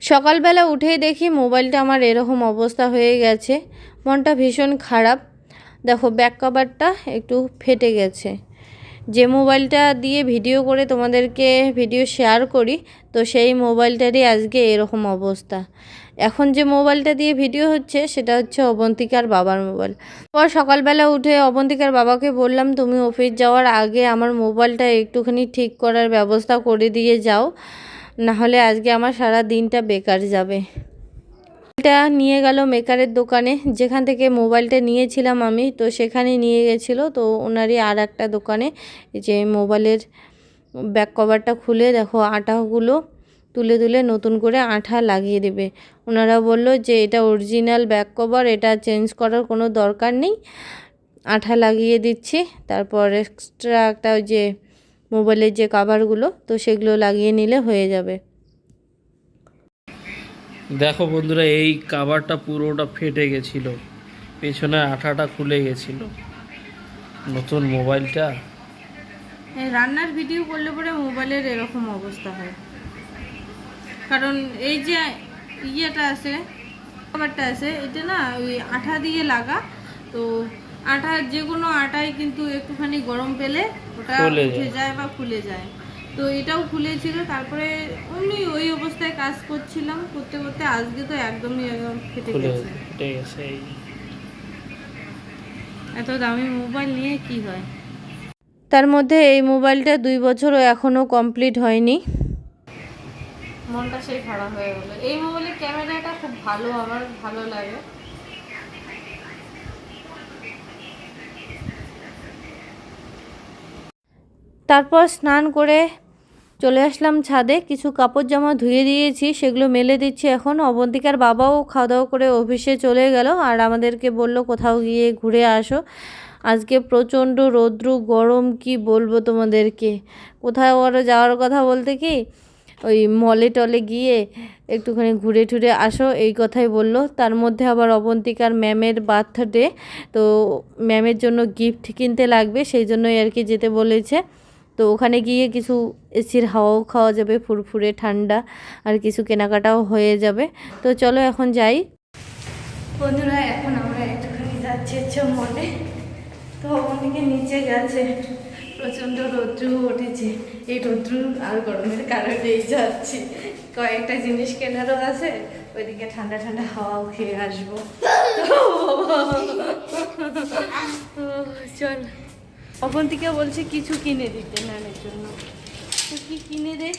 সকালবেলা উঠেই দেখি মোবাইলটা আমার এরকম অবস্থা হয়ে গেছে। মনটা ভীষণ খারাপ। দেখো ব্যাক কভারটা একটু ফেটে গেছে। যে মোবাইলটা দিয়ে ভিডিও করে তোমাদেরকে ভিডিও শেয়ার করি, তো সেই মোবাইলটারই আজকে এরকম অবস্থা। এখন যে মোবাইলটা দিয়ে ভিডিও হচ্ছে, সেটা হচ্ছে অবন্তিকার বাবার মোবাইল। পর সকালবেলা উঠে অবন্তিকার বাবাকে বললাম, তুমি অফিস যাওয়ার আগে আমার মোবাইলটা একটুখানি ঠিক করার ব্যবস্থা করে দিয়ে যাও। নাহলে আজকে আমার সারা দিনটা বেকার যাবে। এটা নিয়ে গেল মেকারের দোকানে, যেখান থেকে মোবাইলটা নিয়েছিলাম আমি, তো সেখানে নিয়ে গেছিল, তো ওনারই আর একটা দোকানে যে মোবাইলের ব্যাক কভারটা খুলে দেখো, আটাগুলো তুলে তুলে নতুন করে আঠা লাগিয়ে দেবে। ওনারা বলল যে এটা অরিজিনাল ব্যাক কভার, এটা চেঞ্জ করার কোনো দরকার নেই। আঠা লাগিয়ে দিচ্ছি, তারপর এক্সট্রা একটা ওই যে মোবাইলের যে কাভারগুলো তো সেগুলো লাগিয়ে নিলে হয়ে যাবে। দেখো বন্ধুরা এই কাভারটা পুরোটা ফেটে গেছিল। পেছনে আঠাটা খুলে গেছিল। নতুন মোবাইলটা। রান্নার ভিডিও করলে পরে মোবাইলের এরকম অবস্থা হয়। কারণ এই যে ইয়েটা আছে খাবারটা আছে এটা না ওই আঠা দিয়ে লাগা তো আঠা যে কোনো আটাই কিন্তু একটুখানি গরম পেলে ওটা উঠে যায়। বা খুলে যায়। তো এটাও খুলেছিল তারপরে অমনি ওই অবস্থায় কাজ করছিলাম করতে করতে আজকে তো একদমই একদম ফেটে গেছে। ফেটে গেছে এত দামি মোবাইল নিয়ে কি হয়? তার মধ্যে এই মোবাইলটা দুই বছরও এখনও কমপ্লিট হয়নি। মনটা সেই খারাপ হয়ে গেল। এই মোবাইলের ক্যামেরাটা খুব ভালো আমার ভালো লাগে। তারপর স্নান করে চলে আসলাম ছাদে। কিছু কাপড় জামা ধুয়ে দিয়েছি, সেগুলো মেলে দিচ্ছি এখন। অবন্তিকার বাবাও খাওয়া দাওয়া করে অফিসে চলে গেল আর আমাদেরকে বলল, কোথাও গিয়ে ঘুরে আসো। আজকে প্রচণ্ড রৌদ্র, গরম, কি বলব তোমাদেরকে? কোথাও আরও যাওয়ার কথা বলতে কি? ওই মলে টলে গিয়ে একটুখানি ঘুরে টুরে আসো, এই কথাই বলল। তার মধ্যে আবার অবন্তিকার ম্যামের বার্থডে, তো ম্যামের জন্য গিফট কিনতে লাগবে, সেই জন্যই আর কি যেতে বলেছে। তো ওখানে গিয়ে কিছু এসির হাওয়াও খাওয়া যাবে, ফুরফুরে, ঠান্ডা, আর কিছু কেনাকাটাও হয়ে যাবে। তো চলো এখন যাই। বন্ধুরা, এখন আমরা একটুখানি যাচ্ছি হচ্ছে মলে। তো অনেকে নিচে গেছে, প্রচণ্ড রৌদ্র উঠেছে। এই রৌদ্র আর গরমের কারণেই যাচ্ছি। কয়েকটা জিনিস কেনারও আছে, ওইদিকে ঠান্ডা ঠান্ডা হাওয়াও খেয়ে আসব। তো অবন্তিকা বলছে কিছু কিনে দিতে ম্যামের জন্য। তো কি কিনে দে?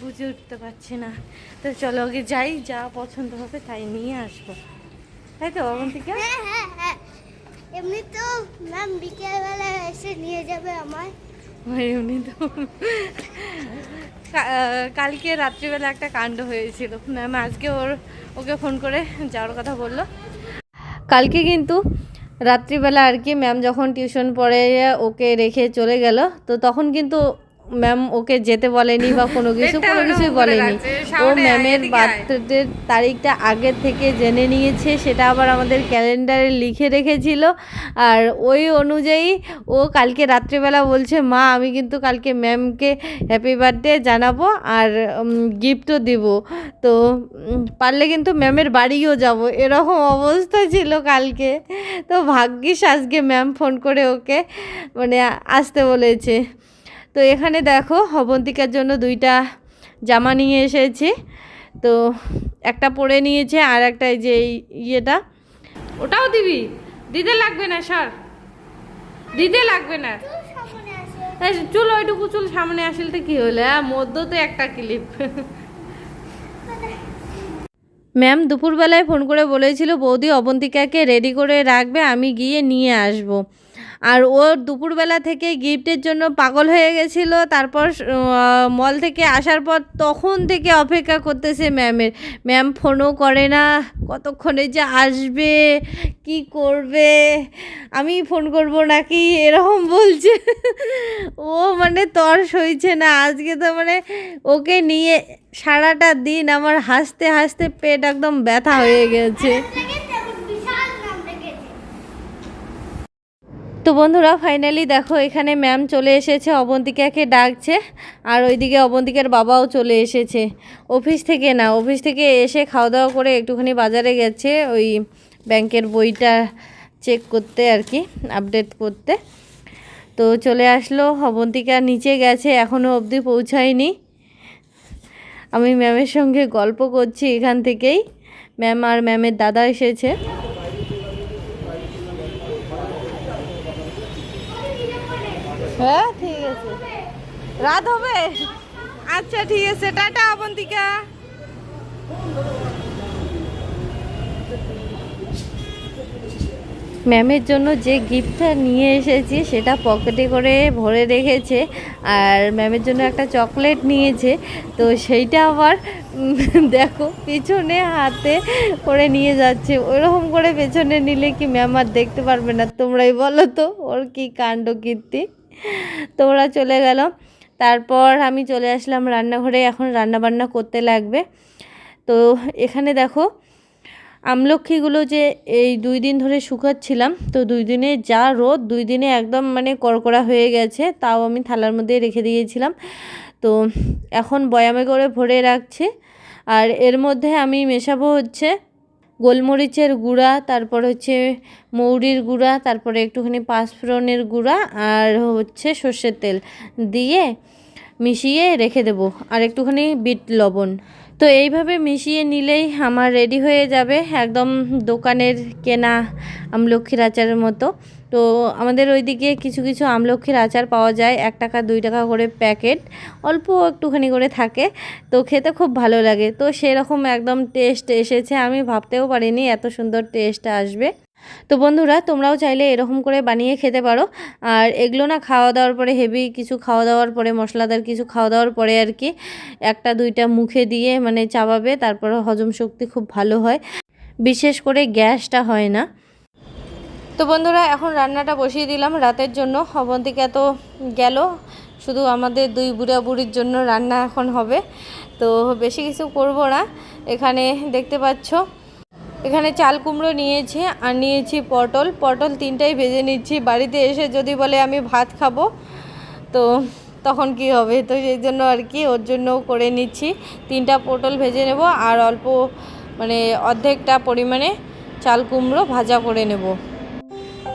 বুঝে উঠতে পারছি না। তো চলো আগে যাই যা পছন্দ হবে তাই নিয়ে আসব। তাই তো অবন্তিকা? হ্যাঁ হ্যাঁ হ্যাঁ। এমনি তো ম্যাম বিকেলবেলা এসে নিয়ে যাবে আমায়। ওই উনি তো। কালকে রাত্রিবেলা একটা কাণ্ড হয়েছিল। ম্যাম আজকে ওর ওকে ফোন করে যাওয়ার কথা বলল। কালকে কিন্তু রাত্রিবেলা আর কি ম্যাম যখন টিউশন পড়ে ওকে রেখে চলে গেল তো তখন কিন্তু ম্যাম ওকে যেতে বলেনি বা কোনো কিছু কোনো কিছুই বলেনি। ও ম্যামের বার্থডের তারিখটা আগে থেকে জেনে নিয়েছে সেটা আবার আমাদের ক্যালেন্ডারে লিখে রেখেছিল। আর ওই অনুযায়ী ও কালকে রাত্রিবেলা বলছে মা আমি কিন্তু কালকে ম্যামকে হ্যাপি বার্থডে জানাব আর গিফটও দিব। তো পারলে কিন্তু ম্যামের বাড়িও যাব। এরকম অবস্থা ছিল কালকে। তো ভাগ্যিস আজকে ম্যাম ফোন করে ওকে মানে আসতে বলেছে। তো এখানে দেখো অবন্তিকার জন্য দুইটা জামা নিয়ে এসেছি। তো একটা পরে নিয়েছে আর একটা এই যে এই ইয়েটা। ওটাও দিবি? দিতে লাগবে না সর। দিতে লাগবে না। চুল ওইটুকু চুল সামনে আসলে কি হলো? হ্যাঁ মধ্য তো একটা ক্লিপ। ম্যাম দুপুরবেলায় ফোন করে বলেছিল বৌদি অবন্তিকাকে রেডি করে রাখবে আমি গিয়ে নিয়ে আসব। আর ও দুপুরবেলা থেকে গিফটের জন্য পাগল হয়ে গেছিল। তারপর মল থেকে আসার পর তখন থেকে অপেক্ষা করতেছে ম্যামের। ম্যাম ফোনও করে না, কতক্ষণে যে আসবে, কি করবে, আমি ফোন করব নাকি, এরকম বলছে। ও মানে তর সইছে না, আজকে তো মানে ওকে নিয়ে সারাটা দিন আমার হাসতে হাসতে পেট একদম ব্যথা হয়ে গেছে। তো বন্ধুরা ফাইনালি দেখো, এখানে ম্যাম চলে এসেছে, অবন্তিকাকে ডাকছে, আর ওইদিকে অবন্তিকার বাবাও চলে এসেছে। অফিস থেকে না অফিস থেকে এসে খাওয়া দাওয়া করে একটুখানি বাজারে গেছে, ওই ব্যাংকের বইটা চেক করতে আর কি আপডেট করতে। তো চলে আসলো, অবন্তিকা নিচে গেছে এখনও অবধি পৌঁছায়নি। আমি ম্যামের সঙ্গে গল্প করছি এখান থেকেই। ম্যাম আর ম্যামের দাদা এসেছে। হ্যাঁ ঠিক আছে। রাত হবে? আচ্ছা ঠিক আছে, টাটা অবন্তিকা ম্যামের জন্য যে গিফটটা নিয়ে এসেছি, সেটা পকেটে করে ভরে রেখেছে, আর ম্যামের জন্য একটা চকলেট নিয়েছে। তো সেইটা আবার দেখো, পিছনে হাতে করে নিয়ে যাচ্ছে। ওরকম করে পেছনে নিলে কি ম্যাম আর দেখতে পারবে না? তোমরাই বলো তো, ওর কি কাণ্ড কীর্তি? তো ওরা চলে গেল। তারপর আমি চলে আসলাম রান্নাঘরে, এখন রান্না বান্না করতে লাগবে। তো এখানে দেখো, আমলক্ষীগুলো যে এই দুই দিন ধরে শুকাচ্ছিলাম, তো দুই দিনে যা রোদ, দুই দিনে একদম মানে কড়কড়া হয়ে গেছে, তাও আমি থালার মধ্যে রেখে দিয়েছিলাম। তো এখন বয়ামে করে ভরে রাখছি। আর এর মধ্যে আমি মেশাবো হচ্ছে গোলমরিচের গুঁড়া, তারপর হচ্ছে মৌরির গুঁড়া, তারপরে একটুখানি পাঁচফোড়নের গুঁড়া আর হচ্ছে সর্ষের তেল দিয়ে মিশিয়ে রেখে দেব আর একটুখানি বিট লবণ। তো এইভাবে মিশিয়ে নিলেই আমার রেডি হয়ে যাবে একদম দোকানের কেনা আমলক্ষীর আচারের মতো। তো আমাদের ওইদিকে কিছু কিছু আমলক্ষীর আচার পাওয়া যায়। এক টাকা, দুই টাকা করে প্যাকেট। অল্প একটুখানি করে থাকে। তো খেতে খুব ভালো লাগে। তো সেরকম একদম টেস্ট এসেছে। আমি ভাবতেও পারিনি এত সুন্দর টেস্ট আসবে। তো বন্ধুরা, তোমরাও চাইলে এরকম করে বানিয়ে খেতে পারো। আর এগুলো না খাওয়া দাওয়ার পরে হেভি কিছু খাওয়া দাওয়ার পরে, মশলাদার কিছু খাওয়া দাওয়ার পরে আর কি, একটা, দুইটা মুখে দিয়ে মানে চাবাবে। তারপরে হজম শক্তি খুব ভালো হয়। বিশেষ করে গ্যাসটা হয় না। তো বন্ধুরা, এখন রান্নাটা বসিয়ে দিলাম। রাতের জন্য অবন্তিকা তো গেল। শুধু আমাদের দুই বুড়া বুড়ির জন্য রান্না এখন হবে। তো বেশি কিছু করব না। এখানে দেখতে পাচ্ছ, এখানে চাল কুমড়ো নিয়েছি আর নিয়েছি পটল। পটল তিনটাই ভেজে নিচ্ছি। বাড়িতে এসে যদি বলে আমি ভাত খাব, তো তখন কি হবে? তো সেই জন্য আর কি, ওর জন্যও করে নিচ্ছি। তিনটা পটল ভেজে নেব আর অল্প মানে অর্ধেকটা পরিমাণে চাল কুমড়ো ভাজা করে নেব।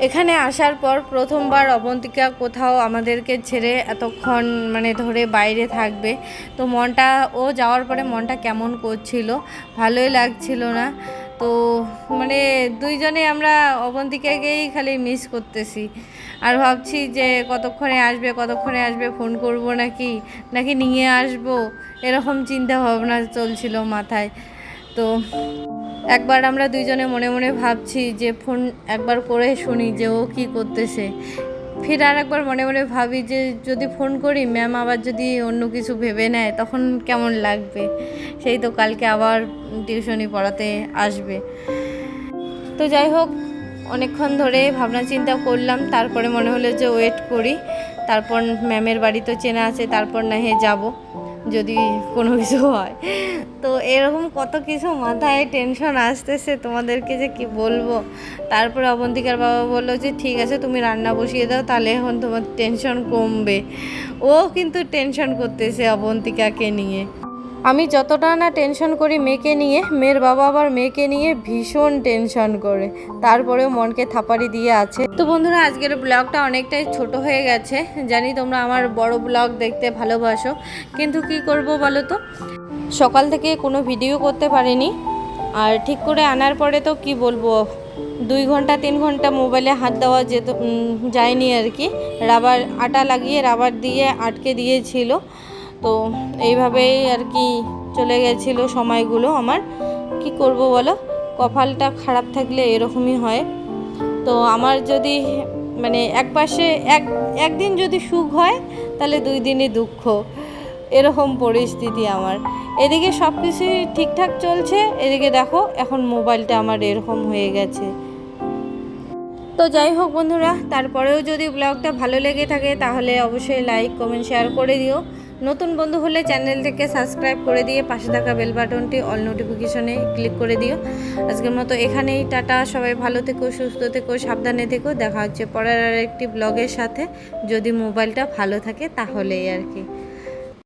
এখানে আসার পর প্রথমবার অবন্তিকা কোথাও আমাদেরকে ছেড়ে এতক্ষণ মানে ধরে বাইরে থাকবে। তো মনটা, ও যাওয়ার পরে মনটা কেমন করছিল? ভালোই লাগছিল না। তো মানে দুইজনে আমরা অবন্তিকাকেই খালি মিস করতেছি। আর ভাবছি যে কতক্ষণে আসবে কতক্ষণে আসবে ফোন করব নাকি নাকি নিয়ে আসব? এরকম চিন্তা ভাবনা চলছিল মাথায়। তো একবার আমরা দুইজনে মনে মনে ভাবছি যে ফোন একবার করে শুনি যে ও কি করতেছে। ফির আর একবার মনে মনে ভাবি যে যদি ফোন করি, ম্যাম আবার যদি অন্য কিছু ভেবে নেয়, তখন কেমন লাগবে? সেই তো কালকে আবার টিউশনি পড়াতে আসবে। তো যাই হোক, অনেকক্ষণ ধরে ভাবনা চিন্তা করলাম, তারপরে মনে হলো যে ওয়েট করি। তারপর ম্যামের বাড়ি তো চেনা আছে, তারপর না হে যাব। যদি কোনো কিছু হয়। তো এরকম কত কিছু মাথায় টেনশন আসতেছে তোমাদেরকে যে কি বলব। তারপরে অবন্তিকার বাবা বলল যে, ঠিক আছে, তুমি রান্না বসিয়ে দাও, তাহলে এখন তোমার টেনশন কমবে। ও কিন্তু টেনশন করতেছে অবন্তিকাকে নিয়ে। আমি যতটা না টেনশন করি মেয়েকে নিয়ে, মেয়ের বাবা আবার মেয়েকে নিয়ে ভীষণ টেনশন করে। তারপরেও মনকে থাপাড়ি দিয়ে আছে। তো বন্ধুরা, আজকের ব্লগটা অনেকটাই ছোট হয়ে গেছে। জানি তোমরা আমার বড় ব্লগ দেখতে ভালোবাসো। কিন্তু কি করব বলো তো? সকাল থেকে কোনো ভিডিও করতে পারিনি। আর ঠিক করে আনার পরে তো কি বলব? দুই ঘণ্টা, তিন ঘণ্টা মোবাইলে হাত দেওয়া যেত যায়নি আর কি। রাবার আটা লাগিয়ে, রাবার দিয়ে আটকে দিয়েছিল। তো এইভাবেই আর কি চলে গেছিল সময়গুলো আমার। কি করব বলো? কপালটা খারাপ থাকলে এরকমই হয়। তো আমার যদি মানে এক পাশে এক, একদিন যদি সুখ হয়, তাহলে দুই দিনই দুঃখ। এরকম পরিস্থিতি আমার। এদিকে সব কিছুই ঠিকঠাক চলছে, এদিকে দেখো এখন মোবাইলটা আমার এরকম হয়ে গেছে। তো যাই হোক বন্ধুরা, তারপরেও যদি ব্লগটা ভালো লেগে থাকে, তাহলে অবশ্যই লাইক কমেন্ট শেয়ার করে দিও। নতুন বন্ধু হলে চ্যানেলটিকে সাবস্ক্রাইব করে দিয়ে পাশে থাকা বেল বাটনটি অল নোটিফিকেশনে ক্লিক করে দিও। আজকের মতো এখানেই, টাটা। সবাই ভালো থেকো, সুস্থ থেকো, সাবধানে থেকো। দেখা হচ্ছে পরের আর একটি ব্লগের সাথে। যদি মোবাইলটা ভালো থাকে, তাহলেই আর কি।